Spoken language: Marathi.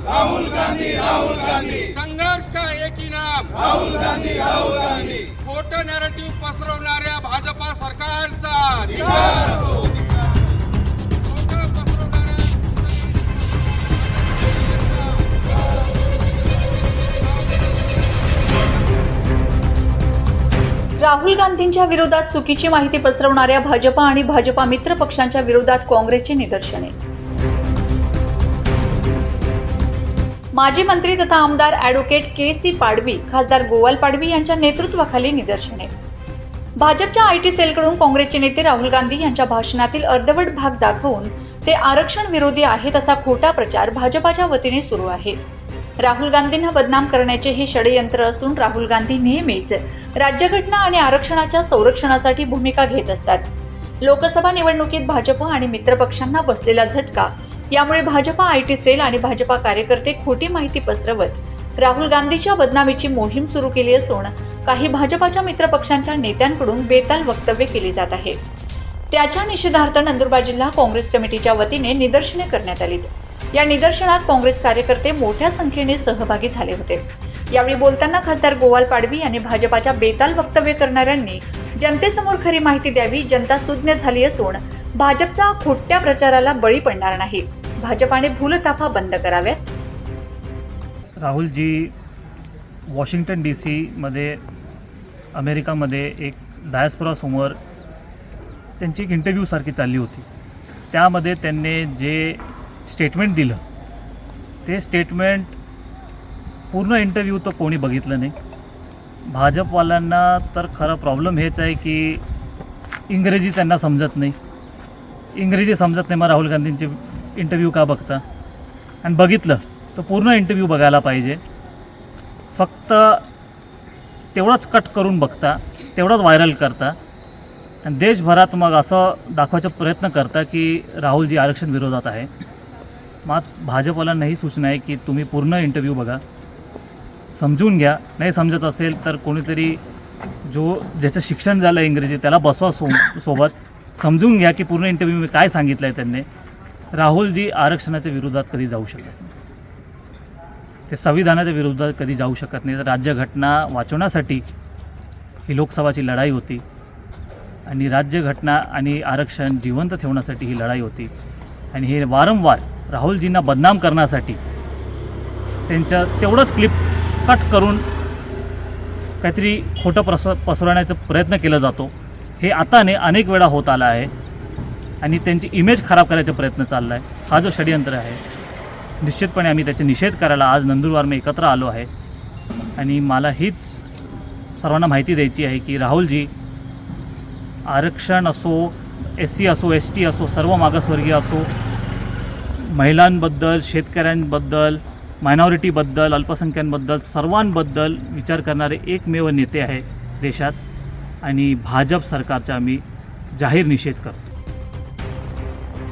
राहुल गांधी राहुल गांधी। संघर्ष का एक ही नाम? राहुल गांधी राहुल गांधी। खोटं नॅरेटिव्ह पसरवणाऱ्या भाजपा सरकारचा. राहुल गांधींच्या विरोधात चुकीची माहिती पसरवणाऱ्या भाजपा आणि भाजपा मित्र पक्षांच्या विरोधात काँग्रेसचे निदर्शने. माजी मंत्री तथा आमदार ॲडव्होकेट के सी पाडवी खासदार गोवाल पाडवी यांच्या नेतृत्वाखाली निदर्शने. भाजपच्या आय टी सेलकडून काँग्रेसचे नेते राहुल गांधी यांच्या भाषणातील अर्धवट भाग दाखवून ते आरक्षण विरोधी आहेत असा खोटा प्रचार भाजपाच्या वतीने सुरू आहे. राहुल गांधींना बदनाम करण्याचे हे षडयंत्र असून राहुल गांधी नेहमीच राज्यघटना आणि आरक्षणाच्या संरक्षणासाठी भूमिका घेत असतात. लोकसभा निवडणुकीत भाजप आणि मित्रपक्षांना बसलेला झटका यामुळे भाजपा आय टी सेल आणि भाजपा कार्यकर्ते खोटी माहिती पसरवत. राहुल गांधीच्या बदनामीची मोहीम सुरू केली असून काही भाजपाच्या मित्रपक्षांच्या नेत्यांकडून बेताल वक्तव्य केली जात आहे. त्याच्या निषेधार्थ नंदुरबार जिल्हा काँग्रेस कमिटीच्या वतीने निदर्शने करण्यात आलीत. या निदर्शनात काँग्रेस कार्यकर्ते मोठ्या संख्येने सहभागी झाले होते. यावेळी बोलताना खासदार गोवाल पाडवी यांनी भाजपाच्या बेताल वक्तव्य करणाऱ्यांनी जनतेसमोर खरी माहिती द्यावी जनता सुज्ञ झाली असून भाजपचा खोट्या प्रचाराला बळी पडणार नाही. भाजपाने भूलताफा बंद कराव्यात? राहुलजी वॉशिंग्टन डी सीमध्ये अमेरिकामध्ये एक डायस्पोरासमोर त्यांची एक इंटरव्ह्यूसारखी चालली होती. त्यामध्ये त्यांनी जे स्टेटमेंट दिलं ते स्टेटमेंट पूर्ण इंटरव्ह्यू तर कोणी बघितलं नाही. भाजपवाल्यांना तर खरा प्रॉब्लेम हेच आहे की इंग्रजी त्यांना समजत नाही. इंग्रजी समजत नाही मग राहुल गांधींचे इंटरव्ह्यू का बघता? आणि बघितलं तर पूर्ण इंटरव्ह्यू बघायला पाहिजे. फक्त तेवढंच कट करून बघता तेवढंच व्हायरल करता. आणि देशभरात मग असं दाखवायचा प्रयत्न करता की राहुलजी आरक्षण विरोधात आहे. मात भाजपला ही सूचना आहे की तुम्ही पूर्ण इंटरव्ह्यू बघा. समजून घ्या. नाही समजत असेल तर कोणीतरी जो ज्याचं शिक्षण झालं इंग्रजी त्याला बसवा सो सोबत. समजून घ्या की पूर्ण इंटरव्ह्यू काय सांगितलं आहे त्यांनी. राहुलजी आरक्षणाच्या विरोधात कधी जाऊ शकत नाही. ते संविधानाच्या विरोधात कधी जाऊ शकत नाही. तर राज्यघटना वाचवण्यासाठी ही लोकसभाची लढाई होती आणि राज्यघटना आणि आरक्षण जिवंत ठेवण्यासाठी ही लढाई होती. आणि हे वारंवार राहुलजींना बदनाम करण्यासाठी त्यांच्या तेवढंच क्लिप कट करून काहीतरी खोटं प्रस पसरवण्याचा प्रयत्न केला जातो. हे आताने अनेक वेळा होत आला आहे. आणि त्यांची इमेज खराब करायचा प्रयत्न चालला आहे हा जो षडयंत्र आहे निश्चितपणे आम्ही त्याचा निषेध करायला आज नंदुरबार मी एकत्र आलो आहे. आणि मला हीच सर्वांना माहिती द्यायची आहे की राहुलजी आरक्षण असो एस सी असो एस टी असो सर्व मागासवर्गीय असो महिलांबद्दल शेतकऱ्यांबद्दल मायनॉरिटीबद्दल अल्पसंख्यांबद्दल सर्वांबद्दल विचार करणारे एकमेव नेते आहे देशात. आणि भाजप सरकारचा आम्ही जाहीर निषेध करतो.